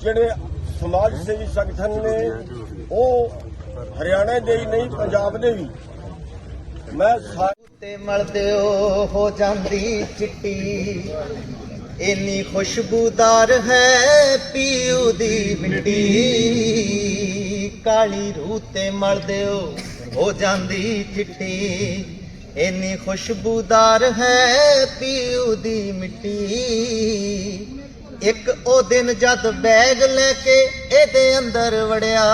ਜਿਹੜੇ ਸਮਾਜ ਸੇਵੀ ਸੰਗਠਨ ਨੇ, ਉਹ ਹਰਿਆਣਾ ਦੇ ਹੀ ਨਹੀਂ, ਪੰਜਾਬ ਦੇ ਵੀ। ਮੈਂ ਤੇ ਮਲਦਿਓ ਹੋ ਜਾਂਦੀ ਚਿੱਟੀ। ਇੰਨੀ ਖੁਸ਼ਬੂਦਾਰ ਹੈ ਪੀਊ ਦੀ ਮਿੱਟੀ। ਕਾਲੀ ਰੂਹ ਤੇ ਮਲਦਿਓ ਹੋ ਜਾਂਦੀ ਚਿੱਟੀ। ਇੰਨੀ ਖੁਸ਼ਬੂਦਾਰ ਹੈ ਪੀਊ ਦੀ ਮਿੱਟੀ। ਇੱਕ ਉਹ ਦਿਨ ਜਦ ਬੈਗ ਲੈ ਕੇ ਇਹਦੇ ਅੰਦਰ ਵੜਿਆ।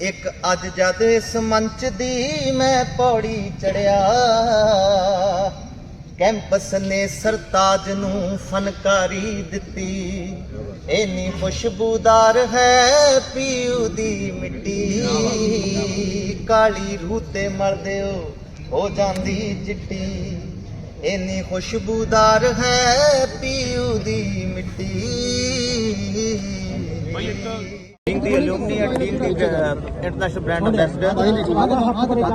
ਇੱਕ ਅੱਜ ਜਦ ਇਸ ਮੰਚ ਦੀ ਮੈਂ ਪੌੜੀ ਚੜਿਆ। ਕੈਂਪਸ ਨੇ ਸਰਤਾਜ ਨੂੰ ਫਨਕਾਰੀ ਦਿੱਤੀ। ਇੰਨੀ ਖੁਸ਼ਬੂਦਾਰ ਹੈ ਪੀਊ ਦੀ ਮਿੱਟੀ। ਕਾਲੀ ਰੂਹ ਤੇ ਮਰਦਿਓ ਹੋ ਜਾਂਦੀ ਚਿੱਟੀ। ਇੰਨੀ ਖੁਸ਼ਬੂਦਾਰ ਹੈ ਪੀਊ ਦੀ ਮਿੱਟੀ and being the uh, international brand ambassador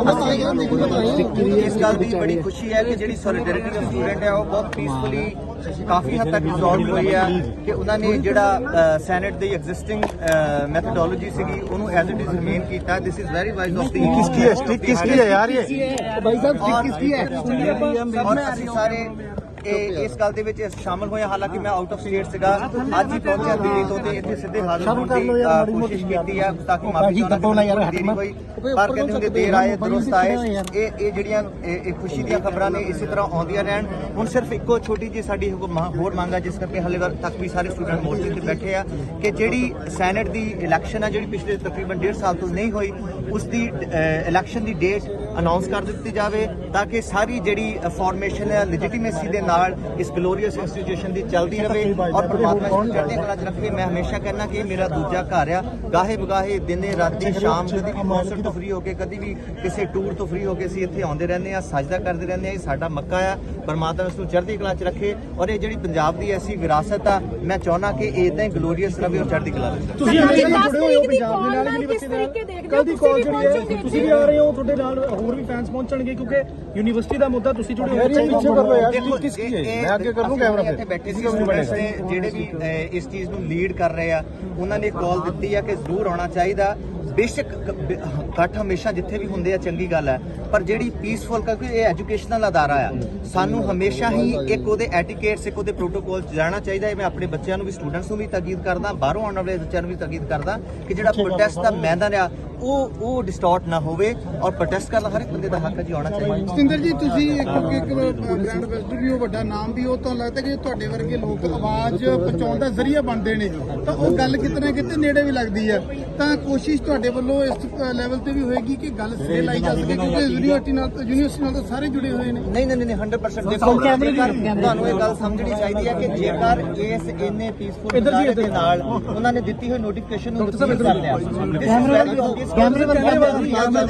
ਅਸੀਂ ਇਸ ਗੱਲ ਦੀ ਬੜੀ ਖੁਸ਼ੀ ਹੈ ਕਿ ਜਿਹੜੀ ਸੋਲੀਡੈਰਿਟੀ ਦੇ ਸਟੂਡੈਂਟ ਹੈ ਉਹ ਬਹੁਤ ਪੀਸਫੁਲੀ ਕਾਫੀ ਹੱਦ ਤੱਕ ਰਿਜ਼ੋਲਵ ਹੋਈ ਹੈ ਕਿ ਉਹਨਾਂ ਨੇ ਜਿਹੜਾ ਸੈਨੇਟ ਦੀ ਐਗਜ਼ਿਸਟਿੰਗ ਮੈਥਡੋਲੋਜੀ ਸੀਗੀ ਉਹਨੂੰ ਐਜ਼ ਇਟ ਇਜ਼ ਰਿਮੇਨ ਕੀਤਾ। This is very wise of the ਕਿਸ ਕੀ ਹੈ? ਯਾਰ ਇਹ? ਭਾਈ ਸਾਹਿਬ ਕਿਸ ਕੀ ਹੈ? ਔਰ ਅਸੀਂ ਸਾਰੇ ਇਸ ਗੱਲ ਦੇ ਵਿੱਚ ਸ਼ਾਮਲ ਹੋਇਆ ਹਾਲਾਂਕਿ ਮੈਂ ਆਊਟ ਆਫ ਸਟੇਟ ਸੀਗਾ। ਅੱਜ ਹੀ ਪਹੁੰਚਿਆ ਦਿੱਲੀ ਤੋਂ ਤੇ ਇੱਥੇ ਸਿੱਧੇ ਹਾਜ਼ਰ ਹੋਣ ਦੀ ਕੋਸ਼ਿਸ਼ ਕੀਤੀ ਆ ਤਾਂ ਕਿ ਮਾਫੀ ਚਾਹੁੰਦਾ ਦੇਰੀ ਹੋਈ। ਪਰ ਕਹਿੰਦੇ ਹੁੰਦੇ ਦੇਰ ਆਏ ਦਰੁਸਤ ਆਏ। ਇਹ ਇਹ ਜਿਹੜੀਆਂ ਇਹ ਖੁਸ਼ੀ ਦੀਆਂ ਖਬਰਾਂ ਨੇ ਇਸੇ ਤਰ੍ਹਾਂ ਆਉਂਦੀਆਂ ਰਹਿਣ। ਹੁਣ ਸਿਰਫ ਇੱਕੋ ਛੋਟੀ ਜੀ ਸਾਡੀ ਹੁਕਮ- ਹੋਰ ਮੰਗ ਆ, ਜਿਸ ਕਰਕੇ ਹਲੇ ਤੱਕ ਵੀ ਸਾਰੇ ਸਟੂਡੈਂਟ ਮੋਰਚੇ ਤੇ ਬੈਠੇ ਆ ਕਿ ਜਿਹੜੀ ਸੈਨੇਟ ਦੀ ਇਲੈਕਸ਼ਨ ਆ, ਜਿਹੜੀ ਪਿਛਲੇ ਤਕਰੀਬਨ 1.5 ਸਾਲ ਤੋਂ ਨਹੀਂ ਹੋਈ ਉਸ ਦੀ ਇਲੈਕਸ਼ਨ ਦੀ ਡੇਟ ਅਨਾਉਂਸ ਕਰ ਦਿੱਤੀ ਜਾਵੇ ਤਾਂ ਕਿ ਸਾਰੀ ਜਿਹੜੀ ਫਾਰਮੇਸ਼ਨ ਹੈ ਲੈਜੀਟੀਮੇਸੀ ਦੇ ਨਾਲ ਇਸ ਗਲੋਰੀਅਸ ਇੰਸਟੀਟਿਊਸ਼ਨ ਦੀ ਚੱਲਦੀ ਰਹੇ ਔਰ ਪਰਮਾਤਮਾ ਨੂੰ ਚੜ੍ਹਦੀ ਕਲਾ 'ਚ ਰੱਖੇ। ਮੈਂ ਹਮੇਸ਼ਾ ਕਹਿੰਦਾ ਕਿ ਇਹ ਮੇਰਾ ਦੂਜਾ ਘਰ ਆ। ਗਾਹੇ ਬਗਾਹੇ ਦਿਨੇ ਰਾਤੀ ਸ਼ਾਮ ਕਦੀ ਵੀ ਕੌਂਸਰਟ ਤੋਂ ਫ੍ਰੀ ਹੋ ਕੇ ਕਦੀ ਵੀ ਕਿਸੇ ਟੂਰ ਤੋਂ ਫ੍ਰੀ ਹੋ ਕੇ ਅਸੀਂ ਇੱਥੇ ਆਉਂਦੇ ਰਹਿੰਦੇ ਆ ਸਜਦਾ ਕਰਦੇ ਰਹਿੰਦੇ ਆ ਇਹ ਸਾਡਾ ਮੱਕਾ ਆ। ਪਰਮਾਤਮਾ ਇਸ ਨੂੰ ਚੜ੍ਹਦੀ ਕਲਾ 'ਚ ਰੱਖੇ ਔਰ ਇਹ ਜਿਹੜੀ ਪੰਜਾਬ ਦੀ ਐਸੀ ਵਿਰਾਸਤ ਆ ਮੈਂ ਚਾਹੁੰਦਾ ਕਿ ਇਹ ਇਦਾਂ ਹੀ ਗਲੋਰੀਅਸ ਰਹੇ ਔਰ ਚੜ੍ਹਦੀ ਕਲਾ ਰਹੇ। ਤੁਸੀਂ ਹਮੇਸ਼ਾ ਨਾਲ ਜੁੜੇ ਹੋਏ ਹੋ ਪੰਜਾਬ ਦੇ ਨਾਲ ਯੂਨੀਵਰਸਿਟੀ ਦੇ ਨਾਲ। ਕੱਲ ਦੀ ਜਿਹੜੀ ਹੈ ਤੁਸੀਂ ਵੀ ਆ ਰਹੇ ਹੋ ਤੁਹਾਡੇ ਨਾਲ ਹੋਰ ਵੀ ਫੈਨਸ ਪਹੁੰਚਣਗੇ ਕਿਉਂਕਿ ਯੂਨੀਵਰਸਿਟੀ ਦਾ ਮੁੱਦਾ ਤੁਸੀਂ ਜੁੜੇ ਹੋ ਪਿੱਛੇ ਕਰੋ ਯਾਰ ਦੇਖੋ ਮੈਂ ਅੱਗੇ ਕਰ ਲੂੰ ਕੈਮਰਾ ਇੱਥੇ ਬੈਠੇ ਸੀ ਸਟੂਡੈਂਟਸ ਨੇ ਜਿਹੜੇ ਵੀ ਇਸ ਚੀਜ਼ ਨੂੰ ਲੀਡ ਕਰ ਰਹੇ ਆ ਉਹਨਾਂ ਨੇ ਕਾਲ ਦਿੱਤੀ ਆ ਕਿ ਜ਼ਰੂਰ ਆਉਣਾ ਚਾਹੀਦਾ। ਬੇਸ਼ੱਕ ਇਕੱਠ ਹਮੇਸ਼ਾ ਜਿੱਥੇ ਵੀ ਹੁੰਦੇ ਆ ਚੰਗੀ ਗੱਲ ਹੈ ਪਰ ਜਿਹੜੀ ਪੀਸਫੁਲ ਕਿਉਂਕਿ ਇਹ ਐਜੂਕੇਸ਼ਨਲ ਅਦਾਰਾ ਆ ਸਾਨੂੰ ਹਮੇਸ਼ਾ ਹੀ ਇੱਕ ਉਹਦੇ ਐਟੀਕੇਟਸ ਇੱਕ ਉਹਦੇ ਪ੍ਰੋਟੋਕੋਲ ਜਾਣਾ ਚਾਹੀਦਾ। ਹੈ ਮੈਂ ਆਪਣੇ ਬੱਚਿਆਂ ਨੂੰ ਵੀ ਸਟੂਡੈਂਟਸ ਨੂੰ ਵੀ ਤਾਕੀਦ ਕਰਦਾ ਬਾਹਰੋਂ ਆਉਣ ਵਾਲੇ ਬੱਚਿਆਂ ਨੂੰ ਵੀ ਤਾਕੀਦ ਕਰਦਾ ਕਿ ਜਿਹੜਾ ਪ੍ਰੋਟੈਸਟ ਦਾ ਮੈਦਾਨ ਆ ਉਹ ਉਹ ਡਿਸਟੋਰਟ ਨਾ ਹੋਵੇ ਔਰ ਪ੍ਰੋਟੈਸਟ ਕਰਨ ਦਾ ਹਰ ਇੱਕ ਬੰਦੇ ਦਾ ਹੱਕ ਹੈ ਜੀ ਆਉਣਾ ਚਾਹੀਦਾ। ਸਤਿੰਦਰ ਜੀ ਤੁਸੀਂ ਇੱਕ ਇੱਕ ਬ੍ਰਾਂਡ ਐਂਬੈਸਡਰ ਵੀ ਹੋ ਵੱਡਾ ਨਾਮ ਵੀ ਉਹ ਤੁਹਾਨੂੰ ਲੱਗਦਾ ਕਿ ਤੁਹਾਡੇ ਵਰਗੇ ਲੋਕ ਆਵਾਜ਼ ਪਹੁੰਚਾਉਣ ਦਾ ਜ਼ਰੀਆ ਬਣਦੇ ਨੇ। ਤਾਂ ਉਹ ਗੱਲ ਕਿਤੇ ਨਾ ਕਿਤੇ ਨੇੜੇ ਵੀ ਲੱਗਦੀ ਹੈ। ਤਾਂ ਕੋਸ਼ਿਸ਼ ਤੁਹਾਡੇ ਵੱਲੋਂ ਇਸ ਲੈਵਲ ਤੇ ਵੀ ਹੋਏਗੀ ਕਿ ਗੱਲ ਸਿਰੇ ਲਾਈ ਜਾ ਸਕੇ ਕਿਉਂਕਿ ਯੂਨੀਵਰਸਿਟੀ ਨਾਲ ਯੂਨੀਵਰਸਿਟੀ ਨਾਲ ਤਾਂ ਸਾਰੇ ਜੁੜੇ ਹੋਏ ਨੇ। ਨਹੀਂ ਨਹੀਂ ਨਹੀਂ 100% ਦੇਖੋ ਤੁਹਾਨੂੰ ਇਹ ਗੱਲ ਸਮਝਣੀ ਚਾਹੀਦੀ ਹੈ ਕਿ ਜੇਕਰ ਇਸ ਇੰਨੇ ਪੀਸਫੁਲ ਦੇ ਨਾਲ ਉਹਨਾਂ ਨੇ ਦਿੱਤੀ ਹੋਈ ਨੋਟੀਫਿਕੇਸ਼ਨ ਨੂੰ ਰਿਸੀਵ ਕਰ ਲਿਆ। ਕੈਮਰੇ ਵੱਲ ਕੈਮਰੇ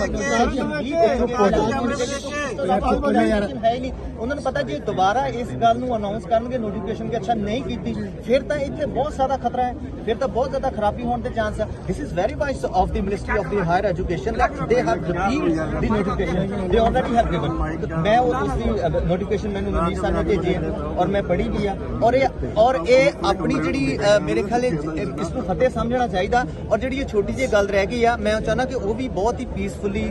ਉਹਨਾਂ ਨੂੰ ਪਤਾ ਜੇ ਦੁਬਾਰਾ ਇਸ ਗੱਲ ਨੂੰ ਅਨਾਉਂਸ ਕਰਨਗੇ ਨੋਟੀਫਿਕੇਸ਼ਨ ਕਿ ਅੱਛਾ ਨਹੀਂ ਕੀਤੀ ਫਿਰ ਤਾਂ ਇੱਥੇ ਬਹੁਤ ਜ਼ਿਆਦਾ ਖਤਰਾ ਹੈ ਫਿਰ ਤਾਂ ਬਹੁਤ ਜ਼ਿਆਦਾ ਖਰਾਬੀ ਹੋਣ ਦੇ ਚਾਂਸ ਹੈ this is very wise of the ministry of the higher education that they have repealed the notification. They already have given. ਮੈਂ ਉਹ ਉਸ ਦੀ ਨੋਟੀਫਿਕੇਸ਼ਨ ਮੈਨੂੰ ਮਨੀਸ਼ ਸਾਹਿਬ ਨੇ ਭੇਜੀ ਹੈ ਔਰ ਮੈਂ ਪੜ੍ਹੀ ਵੀ ਆ ਔਰ ਇਹ ਔਰ ਇਹ ਆਪਣੀ ਜਿਹੜੀ ਮੇਰੇ ਖਿਆਲ ਇਸ ਨੂੰ ਫਤਿਹ ਸਮਝਣਾ ਚਾਹੀਦਾ ਔਰ ਜਿਹੜੀ ਇਹ ਛੋਟੀ ਜਿਹੀ ਗੱਲ ਰਹਿ ਗਈ ਆ ਮੈਂ ਚਾਹੁੰਦਾ ਕਿ ਉਹ ਵੀ ਬਹੁਤ ਹੀ ਪੀਸਫੁਲੀ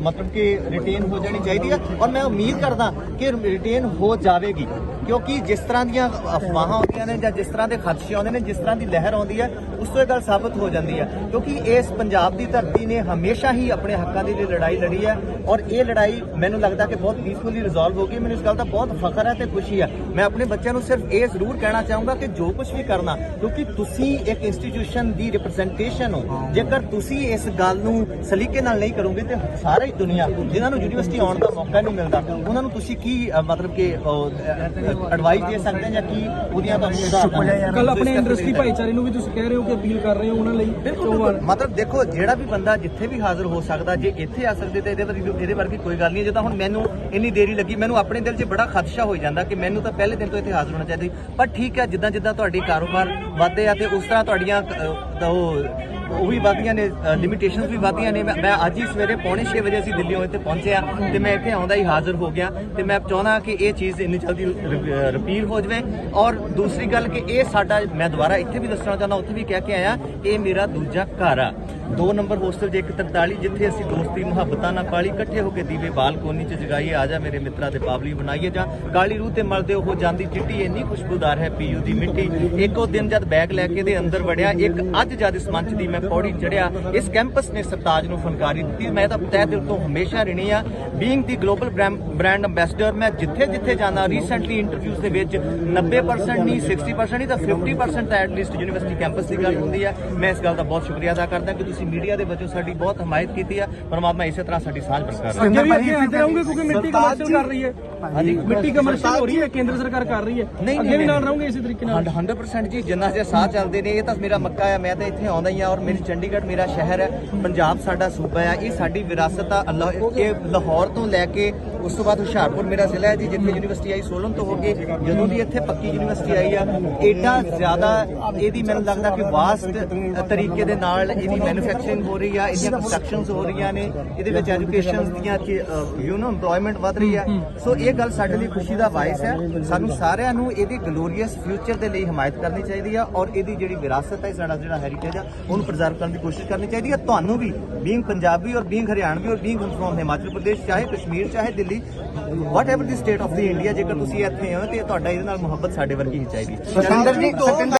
ਮਤਲਬ ਕਿ ਰਿਟੇਨ ਹੋ ਜਾਣੀ ਚਾਹੀਦੀ ਹੈ ਔਰ ਮੈਂ ਉਮੀਦ ਕਰਦਾ ਕਿ ਰਿਟੇਨ ਹੋ ਜਾਵੇਗੀ। ਕਿਉਂਕਿ ਜਿਸ ਤਰ੍ਹਾਂ ਦੀਆਂ ਅਫਵਾਹਾਂ ਆਉਂਦੀਆਂ ਨੇ ਜਾਂ ਜਿਸ ਤਰ੍ਹਾਂ ਦੇ ਖਦਸ਼ੇ ਆਉਂਦੇ ਨੇ, ਜਿਸ ਤਰ੍ਹਾਂ ਦੀ ਲਹਿਰ ਆਉਂਦੀ ਹੈ, ਉਸ ਤੋਂ ਇਹ ਗੱਲ ਸਾਬਤ ਹੋ ਜਾਂਦੀ ਹੈ। ਕਿਉਂਕਿ ਇਸ ਪੰਜਾਬ ਦੀ ਧਰਤੀ ਨੇ ਹਮੇਸ਼ਾ ਹੀ ਆਪਣੇ ਹੱਕਾਂ ਦੀ ਲੜਾਈ ਲੜੀ ਹੈ ਔਰ ਇਹ ਲੜਾਈ ਮੈਨੂੰ ਲੱਗਦਾ ਕਿ ਬਹੁਤ ਪੀਸਫੁਲੀ ਰਿਜ਼ੋਲਵ ਹੋ ਗਈ। ਮੈਨੂੰ ਇਸ ਗੱਲ ਦਾ ਬਹੁਤ ਫਖਰ ਹੈ ਤੇ ਖੁਸ਼ੀ ਹੈ। ਮੈਂ ਆਪਣੇ ਬੱਚਿਆਂ ਨੂੰ ਸਿਰਫ ਇਹ ਜ਼ਰੂਰ ਕਹਿਣਾ ਚਾਹੂੰਗਾ ਕਿ ਜੋ ਕੁਝ ਵੀ ਕਰਨਾ, ਕਿਉਂਕਿ ਤੁਸੀਂ ਇੱਕ ਇੰਸਟੀਟਿਊਸ਼ਨ ਦੀ ਰਿਪਰੈਜ਼ੈਂਟੇਸ਼ਨ ਹੋ। ਜੇਕਰ ਤੁਸੀਂ ਇਸ ਗੱਲ ਨੂੰ ਸਲੀਕੇ ਨਾਲ ਨਹੀਂ ਕਰੋਗੇ ਤੇ ਸਾਰੀ ਦੁਨੀਆ, ਜਿਨ੍ਹਾਂ ਨੂੰ ਯੂਨੀਵਰਸਿਟੀ ਆਉਣ ਦਾ ਮੌਕਾ ਨਹੀਂ ਮਿਲਦਾ, ਉਹਨਾਂ ਨੂੰ ਤੁਸੀਂ ਕੀ ਮਤਲਬ ਕਿ ਐਡਵਾਈਸ ਦੇ ਸਕਦੇ ਹੋ ਜਾਂ ਕੀ ਉਹਦੀਆਂ ਤੁਹਾਨੂੰ ਉਦਾਹਰਨਾਂ ਕੱਲ ਆਪਣੇ ਇੰਡਸਟਰੀ ਭਾਈਚਾਰੇ ਨੂੰ ਵੀ ਤੁਸੀਂ ਕਹਿ ਰਹੇ ਹੋ ਕਿ ਅਪੀਲ ਕਰ ਰਹੇ ਹੋ ਉਹਨਾਂ ਲਈ। ਬਿਲਕੁਲ ਮਤਲਬ ਦੇਖੋ ਜਿਹੜਾ ਵੀ ਬੰਦਾ ਜਿੱਥੇ ਵੀ ਹਾਜ਼ਰ ਹੋ ਸਕਦਾ ਜੇ ਇੱਥੇ ਆ ਸਕਦੇ ਤੇ ਇਹਦੇ ਵਰਗੀ ਇਹਦੇ ਵਰਗੀ ਕੋਈ ਗੱਲ ਨਹੀਂ ਜੇ ਤਾਂ ਹੁਣ ਮੈਨੂੰ ਇੰਨੀ ਦੇਰੀ ਲੱਗੀ ਮੈਨੂੰ ਆਪਣੇ ਦਿਲ 'ਚ ਬੜਾ ਖਦਸ਼ਾ ਹੋ ਜਾਂਦਾ ਕਿ ਮੈਨੂੰ ਤਾਂ ਪਹਿਲੇ ਦਿਨ ਤੋਂ ਇੱਥੇ ਹਾਜ਼ਰ ਹੋਣਾ ਚਾਹੀਦਾ। ਪਰ ਠੀਕ ਹੈ ਜਿੱਦਾਂ ਜਿੱਦਾਂ ਤੁਹਾਡੀ ਕਾਰੋਬਾਰ ਵਧਦੇ ਆ ਤੇ ਉਸ ਤਰ੍ਹਾਂ ਤੁਹਾਡੀਆਂ ਤਾਂ ਉਹ ਉਹ ਵੀ ਵਧਦੀਆਂ ਨੇ ਲਿਮਿਟੇਸ਼ਨਸ ਵੀ ਵਧਦੀਆਂ ਨੇ। ਮੈਂ ਮੈਂ ਅੱਜ ਹੀ ਸਵੇਰੇ ਪੌਣੇ 6 ਵਜੇ ਅਸੀਂ ਦਿੱਲੀੋਂ ਇੱਥੇ ਪਹੁੰਚਿਆ ਤੇ ਮੈਂ ਇੱਥੇ ਆਉਂਦਾ ਹੀ ਹਾਜ਼ਰ ਹੋ ਗਿਆ। ਤੇ ਮੈਂ ਚਾਹੁੰਦਾ ਕਿ ਇਹ ਚੀਜ਼ ਇੰਨੀ ਜਲਦੀ ਰਿਪੀਲ ਹੋ ਜਾਵੇ। ਔਰ ਦੂਸਰੀ ਗੱਲ ਕਿ ਇਹ ਸਾਡਾ, ਮੈਂ ਦੁਬਾਰਾ ਇੱਥੇ ਵੀ ਦੱਸਣਾ ਚਾਹੁੰਦਾ, ਉੱਥੇ ਵੀ ਕਹਿ ਕੇ ਆਇਆ, ਇਹ ਮੇਰਾ ਦੂਜਾ ਘਰ ਆ। ਦੋ ਨੰਬਰ ਹੋਸਟਲ ਜੇ 143 ਜਿੱਥੇ ਅਸੀਂ ਦੋਸਤੀ ਮੁਹੱਬਤਾਂ ਨਾਲ ਪਾਲੀ, ਇਕੱਠੇ ਹੋ ਕੇ ਦੀਵੇ ਬਾਲ ਬਾਲਕੋਨੀ 'ਚ ਜਗਾਈਏ, ਆ ਜਾ ਮੇਰੇ ਮਿੱਤਰਾਂ ਤੇ ਪਾਵਲੀ ਬਣਾਈਏ ਜਾਂ ਕਾਲੀ ਰੂਹ ਤੇ ਮਲਦੇ ਉਹ ਜਾਂਦੀ ਚਿੱਟੀ, ਇੰਨੀ ਖੁਸ਼ਬੂਦਾਰ ਹੈ ਪੀਯੂ ਦੀ ਮਿੱਟੀ। ਇੱਕੋ ਦਿਨ ਜਦ ਬੈਗ ਲੈ ਕੇ ਦੇ ਅੰਦਰ ਵੜਿਆ, ਇੱਕ ਅੱਜ ਜਦ ਇਸ ਮੰਚ ਦੀ ਮੈਂ ਪੌੜੀ ਚੜਿਆ ਇਸ ਕੈਂਪਸ ਨੇ ਸਰਤਾਜ ਨੂੰ ਫਨਕਾਰੀ ਦਿੱਤੀ। ਮੈਂ ਤਾਂ ਤਹਿ ਦਿਲ ਤੋਂ ਹਮੇਸ਼ਾ ਰਿਣੀ ਆ। Being the global brand ambassador ਮੈਂ ਜਿੱਥੇ ਜਿੱਥੇ ਜਾਣਾ ਰੀਸੈਂਟਲੀ ਇੰਟਰਵਿਊਜ਼ ਦੇ ਵਿੱਚ 90% ਨਹੀਂ 60% ਨਹੀਂ ਤਾਂ 50% ਤਾਂ ਐਟਲੀਸਟ ਯੂਨੀਵਰਸਿਟੀ ਕੈਂਪਸ ਦੀ ਗੱਲ ਹੁੰਦੀ ਆ। ਮੈਂ ਇਸ ਗੱਲ ਦਾ ਬਹੁਤ ਸ਼ੁਕਰੀਆ ਅਦਾ ਕਰਦਾ ਕਿ ਤੁਸੀਂ ਮੀਡੀਆ ਦੇ ਵਜੋਂ ਸਾਡੀ ਬਹੁਤ ਹਮਾਇਤ ਕੀਤੀ ਆ। ਪਰਮਾਤਮਾ ਇਸੇ ਤਰ੍ਹਾਂ ਸਾਡੀ ਸਾਂਝ ਬਰਕਰਾਰ ਰੱਖੇ। ਅੱਗੇ ਵੀ ਅੱਗੇ ਆਉਂਦੇ ਰਹੋਗੇ ਕਿਉਂਕਿ ਮਿੱਟੀ ਕਮਰਸ਼ੀਅਲ ਕਰ ਰਹੀ ਹੈ। ਹਾਂਜੀ। ਮਿੱਟੀ ਕਮਰਸ਼ੀਅਲ ਹੋ ਰਹੀ ਹੈ ਕੇਂਦਰ ਸਰਕਾਰ ਕਰ ਰਹੀ ਹੈ। ਅੱਗੇ ਵੀ ਨਾਲ ਰਹੋਗੇ ਇਸੇ ਤਰੀਕੇ ਨਾਲ। 100% ਜੀ ਜਿੰਨਾ ਜੇ ਸਾਹ ਚੱਲਦੇ ਨੇ ਇਹ ਤਾਂ ਮੇਰਾ ਮੱਕਾ ਹੈ ਮੈਂ ਤਾਂ ਇੱਥੇ ਆਉਂਦਾ ਹੀ ਆ ਔਰ ਮੇਰੀ ਚੰਡੀਗੜ੍ਹ ਮੇਰਾ ਸ਼ਹਿਰ ਹੈ, ਪੰਜਾਬ ਸਾਡਾ ਸੂਬਾ ਆ, ਇਹ ਸਾਡੀ ਵਿਰਾਸਤ ਆ ਅੱਲਾਹ ਇਹ ਲਾਹੌਰ ਤੋਂ ਲੈ ਕੇ ਉਸ ਤੋਂ ਬਾਅਦ ਹੁਸ਼ਿਆਰਪੁਰ ਮੇਰਾ ਜ਼ਿਲ੍ਹਾ ਹੈ ਜੀ, ਜਿੱਥੇ ਯੂਨੀਵਰਸਿਟੀ ਆਈ ਸੋਲਨ ਤੋਂ ਹੋ ਕੇ ਜਦੋਂ ਦੀ ਇੱਥੇ ਪੱਕੀ ਯੂਨੀਵਰਸਿਟੀ ਆਈ ਆ ਐਡਾ ਜ਼ਿਆਦਾ ਇਹਦੀ ਮੈਨੂੰ ਲੱਗਦਾ ਕਿ ਵਾਸਟ ਤਰੀਕੇ ਦੇ ਨਾਲ ਇਹਦੀ ਮੈਨੂਫੈਕਚਰਿੰਗ ਹੋ ਰਹੀ ਆ, ਇਹਦੀਆਂ ਕੰਸਟਰਕਸ਼ਨਸ ਹੋ ਰਹੀਆਂ ਨੇ, ਇਹਦੇ ਵਿੱਚ ਐਜੂਕੇਸ਼ਨ ਦੀਆਂ ਯੂ نو EMPLOYMENT ਵਧ ਰਹੀ ਹੈ ਸੋ ਇਹ ਗੱਲ ਸਾਡੇ ਲਈ ਖੁਸ਼ੀ ਦਾ ਵਾਇਸ ਹੈ। ਸਾਨੂੰ ਸਾਰਿਆਂ ਨੂੰ ਇਹਦੇ ਗਲੋਰੀਅਸ ਫਿਊਚਰ ਦੇ ਲਈ ਹਮਾਇਤ ਕਰਨੀ ਚਾਹੀਦੀ ਆ ਔਰ ਇਹਦੀ ਜਿਹੜੀ ਵਿਰਾਸਤ ਹੈ ਸਾਡਾ ਜਿਹੜਾ ਹੈਰੀਟੇਜ ਆ, ਉਹਨੂੰ ਪ੍ਰੀਜ਼ਰਵ ਕਰਨ ਦੀ ਕੋਸ਼ਿਸ਼ ਕਰਨੀ ਚਾਹੀਦੀ ਹੈ ਤੁਹਾਨੂੰ ਵੀ ਬੀਇੰਗ ਪੰਜਾਬੀ ਔਰ ਬੀਇੰਗ ਹਰਿਆਣਵੀ ਔਰ ਬੀਇੰਗ ਫਰੋਮ ਹਿਮਾਚਲ ਪ੍ਰਦੇਸ਼, ਚਾਹੇ ਕਸ਼ਮੀਰ, ਚਾਹੇ Delhi whatever the state of the India ਜੇਕਰ ਤੁਸੀਂ ਇੱਥੇ ਹੋ ਤੇ ਤੁਹਾਡਾ ਇਹਦੇ ਨਾਲ ਮੁਹੱਬਤ ਸਾਡੇ ਵਰਗੀ ਹੀ ਚਾਹੀਦੀ। ਸਤਿੰਦਰ ਜੀ